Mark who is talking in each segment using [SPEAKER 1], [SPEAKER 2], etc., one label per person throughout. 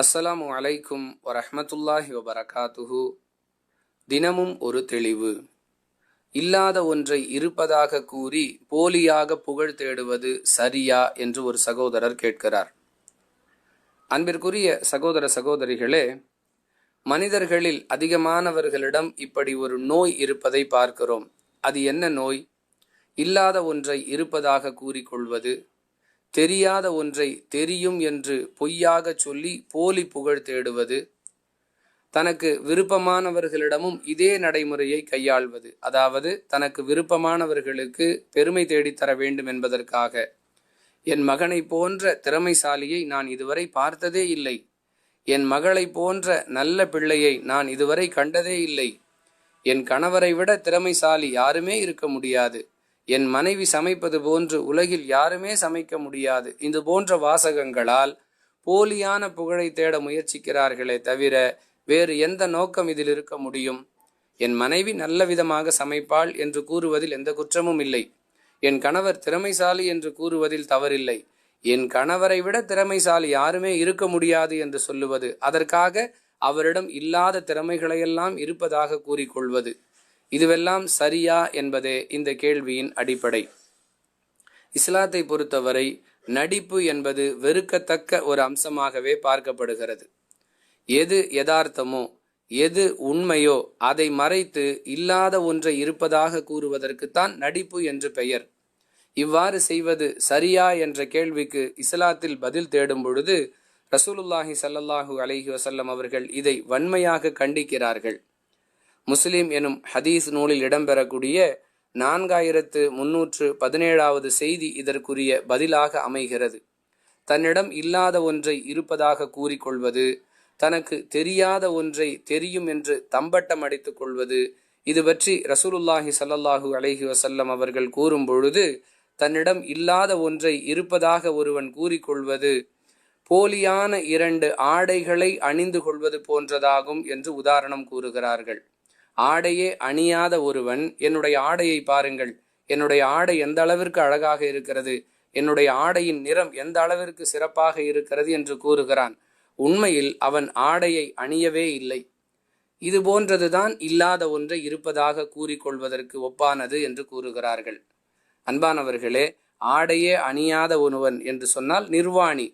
[SPEAKER 1] அஸ்ஸலாமு அலைக்கும் வரஹ்மத்துல்லாஹி வபரகாத்துஹு. தினமும் ஒரு தெளிவு. இல்லாத ஒன்றை இருப்பதாக கூறி போலியாக புகழ் தேடுவது சரியா என்று ஒரு சகோதரர் கேட்கிறார். அன்பிற்குரிய சகோதர சகோதரிகளே மனிதர்களில் அதிகமானவர்களிடம் இப்படி ஒரு நோய் இருப்பதை பார்க்கிறோம். அது என்ன நோய்? இல்லாத ஒன்றை இருப்பதாக கூறிக்கொள்வது தெரியாத ஒன்றை தெரியும் என்று பொய்யாகச் சொல்லி போலி புகழ் தேடுவது தனக்கு விருப்பமானவர்களிடமும் இதே நடைமுறையை கையாள்வது அதாவது தனக்கு விருப்பமானவர்களுக்கு பெருமை தேடித்தர வேண்டும் என்பதற்காக. என் மகனை போன்ற திறமைசாலியை நான் இதுவரை பார்த்ததே இல்லை. என் மகளை போன்ற நல்ல பிள்ளையை நான் இதுவரை கண்டதே இல்லை. என் கணவரை விட திறமைசாலி யாருமே இருக்க முடியாது. என் மனைவி சமைப்பது போன்று உலகில் யாருமே சமைக்க முடியாது. இது போன்ற வாசகங்களால் போலியான புகழை தேட முயற்சிக்கிறார்களே தவிர வேறு எந்த நோக்கம் இதில் இருக்க முடியும்? என் மனைவி நல்ல விதமாக சமைப்பாள் என்று கூறுவதில் எந்த குற்றமும் இல்லை. என் கணவர் திறமைசாலி என்று கூறுவதில் தவறில்லை. என் கணவரை விட திறமைசாலி யாருமே இருக்க முடியாது என்று சொல்லுவது அதற்காக அவரிடம் இல்லாத திறமைகளையெல்லாம் இருப்பதாக கூறிக்கொள்வது. இதுவெல்லாம் சரியா என்பதே இந்த கேள்வியின் அடிப்படை. இஸ்லாத்தை பொறுத்தவரை நடிப்பு என்பது வெறுக்கத்தக்க ஒரு அம்சமாகவே பார்க்கப்படுகிறது. எது யதார்த்தமோ எது உண்மையோ அதை மறைத்து இல்லாத ஒன்றை இருப்பதாக கூறுவதற்குத்தான் நடிப்பு என்று பெயர். இவ்வாறு செய்வது சரியா என்ற கேள்விக்கு இஸ்லாத்தில் பதில் தேடும் பொழுது ரசூலுல்லாஹி சல்லல்லாஹு அலஹி வசல்லம் அவர்கள் இதை வன்மையாக கண்டிக்கிறார்கள். முஸ்லிம் எனும் ஹதீஸ் நூலில் இடம்பெறக்கூடிய நான்காயிரத்து முன்னூற்று பதினேழாவது செய்தி இதற்குரிய பதிலாக அமைகிறது. தன்னிடம் இல்லாத ஒன்றை இருப்பதாக கூறிக்கொள்வது தனக்கு தெரியாத ஒன்றை தெரியும் என்று தம்பட்டம் அடித்துக் கொள்வது இது பற்றி ரசூலுல்லாஹி சல்லல்லாஹு அலைஹி வசல்லம் அவர்கள் கூறும் பொழுது தன்னிடம் இல்லாத ஒன்றை இருப்பதாக ஒருவன் கூறிக்கொள்வது போலியான இரண்டு ஆடைகளை அணிந்து கொள்வது போன்றதாகும் என்று உதாரணம் கூறுகிறார்கள். ஆடையே அணியாத ஒருவன் என்னுடைய ஆடையை பாருங்கள். என்னுடைய ஆடை எந்த அளவிற்கு அழகாக இருக்கிறது? என்னுடைய ஆடையின் நிறம் எந்த அளவிற்கு சிறப்பாக இருக்கிறது என்று கூறுகிறான். உண்மையில் அவன் ஆடையை அணியவே இல்லை. இது போன்றதுதான் இல்லாத ஒன்றை இருப்பதாக கூறிக்கொள்வதற்கு ஒப்பானது என்று கூறுகிறார்கள். அன்பானவர்களே ஆடையே அணியாத ஒருவன் என்று சொன்னால் நிர்வாணி.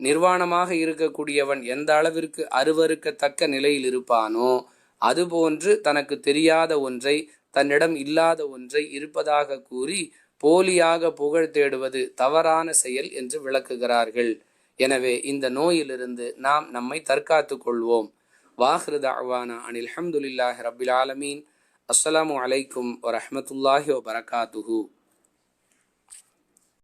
[SPEAKER 1] நிர்வாணமாக இருக்கக்கூடியவன் எந்த அளவிற்கு அருவறுக்கத்தக்க நிலையில் இருப்பானோ அதுபோன்று தனக்கு தெரியாத ஒன்றை தன்னிடம் இல்லாத ஒன்றை இருப்பதாக கூறி போலியாக புகழ் தேடுவது தவறான செயல் என்று விளக்குகிறார்கள். எனவே இந்த நோயிலிருந்து நாம் நம்மை தற்காத்து கொள்வோம். வாஹ்ரு தாவானா அனில் அஹமதுல்லாஹி ரபில் ஆலமீன். அஸ்ஸலாமு அலைக்கும் வரமத்துல்லாஹி வபரகாத்துஹூ.